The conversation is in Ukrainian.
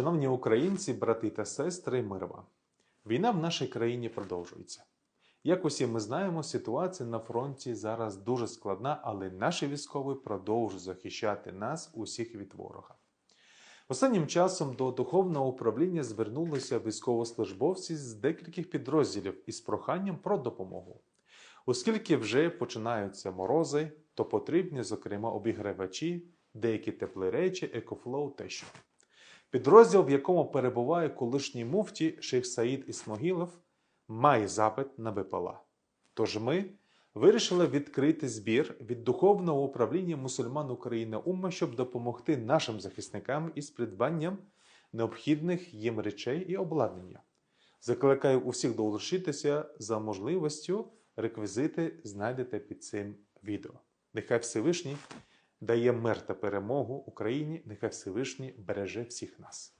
Шановні українці, брати та сестри, мир вам. Війна в нашій країні продовжується. Як усі ми знаємо, ситуація на фронті зараз дуже складна, але наші військові продовжують захищати нас усіх від ворога. Останнім часом до духовного управління звернулися військовослужбовці з декількох підрозділів із проханням про допомогу. Оскільки вже починаються морози, то потрібні, зокрема, обігрівачі, деякі теплі речі, екофлоу тощо. Підрозділ, в якому перебуває колишній муфті Шейх Саїд Ісмогілов, має запит на ВПЛА. Тож ми вирішили відкрити збір від духовного управління мусульман України Умма, щоб допомогти нашим захисникам із придбанням необхідних їм речей і обладнання. Закликаю усіх долучитися за можливістю. Реквізити знайдете під цим відео. Нехай Всевишній дає мир та перемогу Україні, нехай Всевишній береже всіх нас.